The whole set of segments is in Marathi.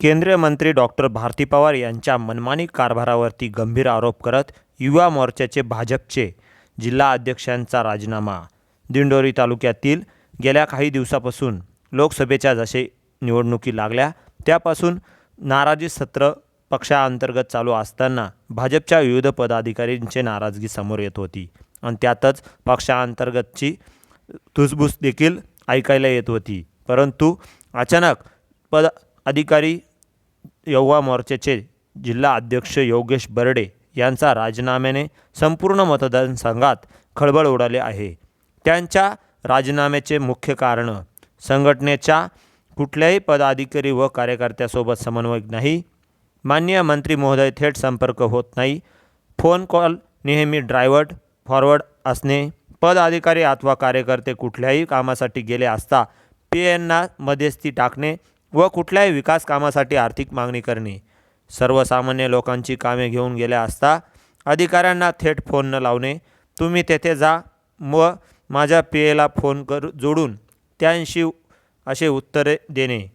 केंद्रीय मंत्री डॉक्टर भारती पवार यांच्या मनमानी कारभारावरती गंभीर आरोप करत युवा मोर्चाचे भाजपचे जिल्हा अध्यक्षांचा राजीनामा. दिंडोरी तालुक्यातील गेल्या काही दिवसापासून लोकसभेच्या जसे निवडणुकी लागल्या त्यापासून नाराजी सत्र पक्षाअंतर्गत चालू असताना भाजपच्या विविध पदाधिकाऱ्यांची नाराजगी समोर येत होती आणि त्यातच पक्षाअंतर्गतची धुसफूस देखील ऐकायला येत होती. परंतु अचानक पद अधिकारी युवा मोर्चाचे जिल्हा अध्यक्ष योगेश बर्डे यांचा राजीनाम्याने संपूर्ण मतदारसंघात खळबळ उडाली आहे. त्यांच्या राजीनाम्याचे मुख्य कारण संघटनेच्या कुठल्याही पदाधिकारी व कार्यकर्त्यासोबत समन्वय नाही माननीय मंत्री महोदय थेट संपर्क होत नाही फोन कॉल नेहमी ड्रायव्हर्ड फॉरवर्ड असणे पदाधिकारी अथवा कार्यकर्ते कुठल्याही कामासाठी गेले असता पी एनना मध्यस्थी टाकणे व कुठल्याही विकास कामासाठी आर्थिक मागणी करणे. सर्वसामान्य लोकांची कामे घेऊन गेल्या असता अधिकाऱ्यांना थेट फोन न लावणे. तुम्ही तेथे जा व माझ्या पी एला फोन कर जोडून त्यांशी असे उत्तरे देणे.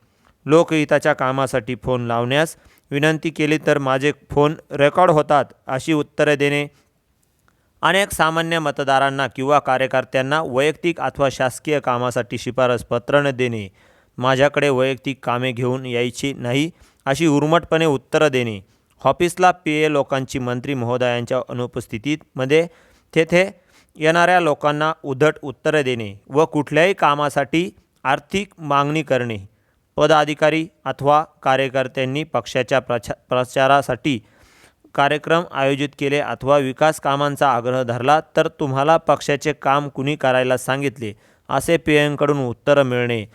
लोकहिताच्या कामासाठी फोन लावण्यास विनंती केली तर माझे फोन रेकॉर्ड होतात अशी उत्तरे देणे. अनेक सामान्य मतदारांना किंवा कार्यकर्त्यांना वैयक्तिक अथवा शासकीय कामासाठी शिफारस पत्र न देणे. माझ्याकडे वैयक्तिक कामे घेऊन यायची नाही अशी उर्मटपणे उत्तरं देणे. ऑफिसला पी. ए. लोकांची मंत्री महोदयांच्या अनुपस्थितीत मध्ये तेथे येणाऱ्या लोकांना उद्धट उत्तरे देणे व कुठल्याही कामासाठी आर्थिक मागणी करणे. पदाधिकारी अथवा कार्यकर्त्यांनी पक्षाच्या प्रचा प्रचारासाठी कार्यक्रम आयोजित केले अथवा विकास कामांचा आग्रह धरला तर तुम्हाला पक्षाचे काम कुणी करायला सांगितले असे पी. एंकडून उत्तरं मिळणे.